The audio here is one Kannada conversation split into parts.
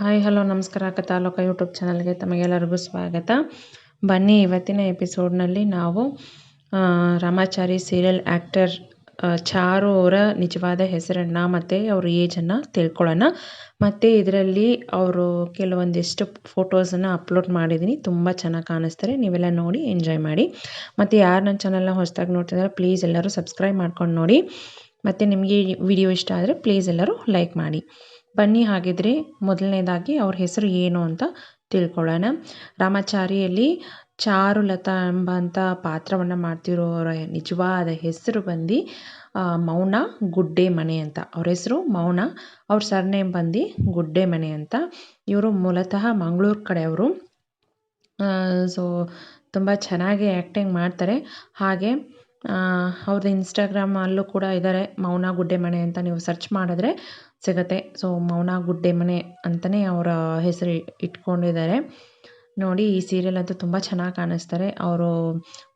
ಹಾಯ್, ಹಲೋ, ನಮಸ್ಕಾರ. ಕಥಾಲೋಕ ಯೂಟ್ಯೂಬ್ ಚಾನಲ್ಗೆ ತಮಗೆಲ್ಲರಿಗೂ ಸ್ವಾಗತ. ಬನ್ನಿ, ಇವತ್ತಿನ ಎಪಿಸೋಡ್ನಲ್ಲಿ ನಾವು ರಾಮಾಚಾರಿ ಸೀರಿಯಲ್ ಆ್ಯಕ್ಟರ್ ಚಾರು ಅವರ ನಿಜವಾದ ಹೆಸರನ್ನು ಮತ್ತು ಅವ್ರ ಏಜನ್ನು ತಿಳ್ಕೊಳ್ಳೋಣ. ಮತ್ತು ಇದರಲ್ಲಿ ಅವರು ಕೆಲವೊಂದಿಷ್ಟು ಫೋಟೋಸನ್ನು ಅಪ್ಲೋಡ್ ಮಾಡಿದ್ದೀನಿ ತುಂಬ ಚೆನ್ನಾಗಿ ಕಾಣಿಸ್ತಾರೆ. ನೀವೆಲ್ಲ ನೋಡಿ ಎಂಜಾಯ್ ಮಾಡಿ. ಮತ್ತು ಯಾರು ನನ್ನ ಚಾನಲ್ನ ಹೊಸದಾಗಿ ನೋಡ್ತಿದ್ದಾರೆ ಪ್ಲೀಸ್ ಎಲ್ಲರೂ ಸಬ್ಸ್ಕ್ರೈಬ್ ಮಾಡ್ಕೊಂಡು ನೋಡಿ. ಮತ್ತು ನಿಮಗೆ ವಿಡಿಯೋ ಇಷ್ಟ ಆದರೆ ಪ್ಲೀಸ್ ಎಲ್ಲರೂ ಲೈಕ್ ಮಾಡಿ. ಬನ್ನಿ ಹಾಗಿದ್ರೆ ಮೊದಲನೇದಾಗಿ ಅವ್ರ ಹೆಸರು ಏನು ಅಂತ ತಿಳ್ಕೊಳ್ಳೋಣ. ರಾಮಾಚಾರಿಯಲ್ಲಿ ಚಾರುಲತಾ ಎಂಬಂಥ ಪಾತ್ರವನ್ನು ಮಾಡ್ತಿರೋರ ನಿಜವಾದ ಹೆಸರು ಬಂದು ಮೌನ ಗುಡ್ಡೆ ಮನೆ ಅಂತ. ಅವ್ರ ಹೆಸರು ಮೌನ, ಅವ್ರ ಸರ್ನೇಮ್ ಬಂದು ಗುಡ್ಡೆ ಮನೆ ಅಂತ. ಇವರು ಮೂಲತಃ ಮಂಗಳೂರು ಕಡೆಯವರು ಸೊ ತುಂಬ ಚೆನ್ನಾಗಿ ಆ್ಯಕ್ಟಿಂಗ್ ಮಾಡ್ತಾರೆ. ಹಾಗೆ ಆ, ಇನ್ಸ್ಟಾಗ್ರಾಮ್ ಇನ್ಸ್ಟಾಗ್ರಾಮಲ್ಲೂ ಕೂಡ ಇದ್ದಾರೆ ಮೌನ ಗುಡ್ಡೆ ಮನೆ ಅಂತ ನೀವು ಸರ್ಚ್ ಮಾಡಿದ್ರೆ ಸಿಗುತ್ತೆ. ಸೊ ಮೌನ ಗುಡ್ಡೆ ಮನೆ ಅಂತಲೇ ಅವರ ಹೆಸರು ಇಟ್ಕೊಂಡಿದ್ದಾರೆ ನೋಡಿ ಈ ಸೀರಿಯಲ್ ಅಂತೂ ತುಂಬ ಚೆನ್ನಾಗಿ ಕಾಣಿಸ್ತಾರೆ. ಅವರು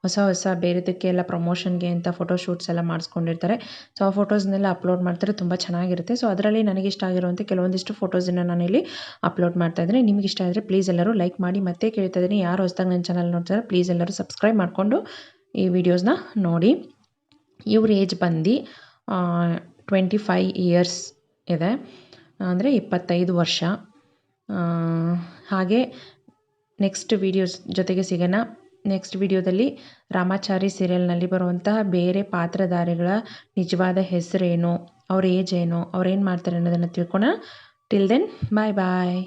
ಹೊಸ ಹೊಸ ಬೇರೆದಕ್ಕೆಲ್ಲ ಪ್ರಮೋಷನ್ಗೆ ಅಂತ ಫೋಟೋ ಶೂಟ್ಸ್ ಎಲ್ಲ ಮಾಡಿಸ್ಕೊಂಡಿರ್ತಾರೆ. ಸೊ ಆ ಫೋಟೋಸ್ನೆಲ್ಲ ಅಪ್ಲೋಡ್ ಮಾಡ್ತಾರೆ ತುಂಬ ಚೆನ್ನಾಗಿರುತ್ತೆ. ಸೊ ಅದರಲ್ಲಿ ನನಗೆ ಇಷ್ಟ ಆಗಿರುವಂಥ ಕೆಲವೊಂದಿಷ್ಟು ಫೋಟೋಸನ್ನು ನಾನಿಲ್ಲಿ ಅಪ್ಲೋಡ್ ಮಾಡ್ತಾ ಇದ್ದೀನಿ. ನಿಮ್ಗೆ ಇಷ್ಟ ಆದರೆ ಪ್ಲೀಸ್ ಎಲ್ಲರೂ ಲೈಕ್ ಮಾಡಿ ಮತ್ತೆ ಕೇಳ್ತಾ ಇದ್ದೀನಿ. ಯಾರು ಹೊಸ್ದಾಗಿ ನನ್ನ ಚಾನಲ್ ನೋಡ್ತಾರೆ ಪ್ಲೀಸ್ ಎಲ್ಲರೂ ಸಬ್ಸ್ಕ್ರೈಬ್ ಮಾಡಿಕೊಂಡು ಈ ವಿಡಿಯೋಸ್ನ ನೋಡಿ. ಇವ್ರ ಏಜ್ ಬಂದು ಟ್ವೆಂಟಿ ಫೈ ಇಯರ್ಸ್ ಇದೆ. ಅಂದರೆ ಇಪ್ಪತ್ತೈದು ವರ್ಷ. ಹಾಗೆ ನೆಕ್ಸ್ಟ್ ವಿಡಿಯೋಸ್ ಜೊತೆಗೆ ಸಿಗೋಣ. ನೆಕ್ಸ್ಟ್ ವಿಡಿಯೋದಲ್ಲಿ ರಾಮಾಚಾರಿ ಸೀರಿಯಲ್ನಲ್ಲಿ ಬರುವಂತಹ ಬೇರೆ ಪಾತ್ರಧಾರಿಗಳ ನಿಜವಾದ ಹೆಸರೇನು, ಅವ್ರ ಏಜ್ ಏನು ಅವ್ರೇನು ಮಾಡ್ತಾರೆ ಅನ್ನೋದನ್ನು ತಿಳ್ಕೊಳ ಟಿಲ್ ದೆನ್ ಬಾಯ್ ಬಾಯ್